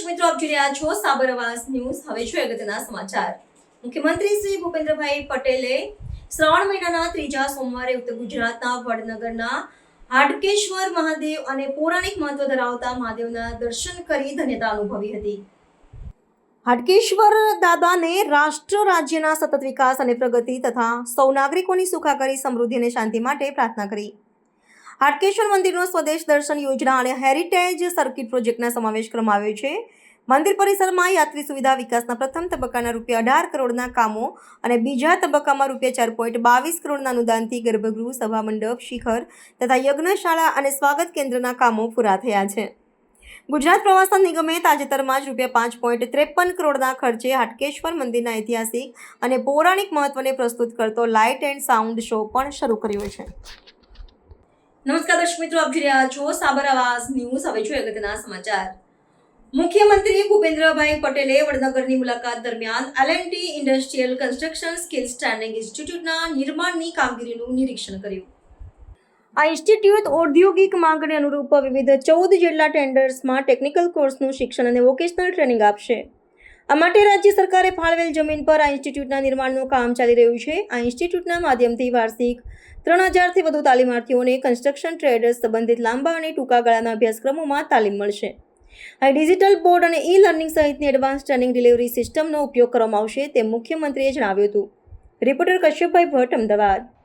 આપ જોઈ રહ્યા છો સાબરવાસ ન્યૂઝ. હવે જોઈએ અગત્યના સમાચાર. મુખ્યમંત્રી શ્રી ભૂપેન્દ્રભાઈ પટેલે શ્રાવણ મહિનાના ત્રીજા સોમવારે ઉત્તર ગુજરાતના વડનગરના હાડકેશ્વર મહાદેવ અને પૌરાણિક મહત્વ ધરાવતા મહાદેવના દર્શન કરી ધન્યતા અનુભવી હતી. હાટકેશ્વર દાદાને રાષ્ટ્ર રાજ્યના સતત વિકાસ અને પ્રગતિ તથા સૌ નાગરિકોની સુખાકારી સમૃદ્ધિ અને શાંતિ માટે પ્રાર્થના કરી. હાટકેશ્વર મંદિરનો સ્વદેશ દર્શન યોજના અને હેરિટેજ સર્કિટ પ્રોજેક્ટના સમાવેશ કરવામાં આવ્યો છે. મંદિર પરિસરમાં યાત્રી સુવિધા વિકાસના પ્રથમ તબક્કાના રૂપિયા અઢાર કરોડના કામો અને બીજા તબક્કામાં રૂપિયા ચાર પોઈન્ટ બાવીસ કરોડના અનુદાનથી ગર્ભગૃહ, સભા મંડપ, શિખર તથા યજ્ઞશાળા અને સ્વાગત કેન્દ્રના કામો પૂરા થયા છે. ગુજરાત પ્રવાસન નિગમે તાજેતરમાં જ રૂપિયા પાંચ પોઈન્ટ ત્રેપન કરોડના ખર્ચે હાટકેશ્વર મંદિરના ઐતિહાસિક અને પૌરાણિક મહત્વને પ્રસ્તુત કરતો લાઇટ એન્ડ સાઉન્ડ શો પણ શરૂ કર્યો છે. નમસ્કાર દર્શક મિત્રો, આપ જોઈ રહ્યા છો સાબર આવાસ ન્યૂઝ. હવે જોઈએ અગત્યના સમાચાર. મુખ્યમંત્રી ભૂપેન્દ્રભાઈ પટેલે વડનગરની મુલાકાત દરમિયાન L and T industrial construction skill standing ઇન્સ્ટિટ્યૂટના નિર્માણની કામગીરીનું નિરીક્ષણ કર્યું. આ ઇન્સ્ટિટ્યૂટ ઔદ્યોગિક માંગને અનુરૂપ વિવિધ ચૌદ જેટલા ટેન્ડર્સમાં ટેકનિકલ કોર્સનું શિક્ષણ અને વોકેશનલ ટ્રેનિંગ આપશે. આ માટે રાજ્ય સરકારે ફાળવેલ જમીન પર આ ઇન્સ્ટિટ્યૂટના નિર્માણનું કામ ચાલી રહ્યું છે. આ ઇન્સ્ટિટ્યૂટના માધ્યમથી વાર્ષિક ત્રણ હજારથી વધુ તાલીમાર્થીઓને કન્સ્ટ્રક્શન ટ્રેડર્સ સંબંધિત લાંબા અને ટૂંકા ગાળાના અભ્યાસક્રમોમાં તાલીમ મળશે. આ ડિજિટલ બોર્ડ અને ઈ લર્નિંગ સહિતની એડવાન્સ ટ્રેનિંગ ડિલિવરી સિસ્ટમનો ઉપયોગ કરવામાં આવશે તેમ મુખ્યમંત્રીએ જણાવ્યું હતું. રિપોર્ટર કશ્યપભાઈ ભટ્ટ, અમદાવાદ.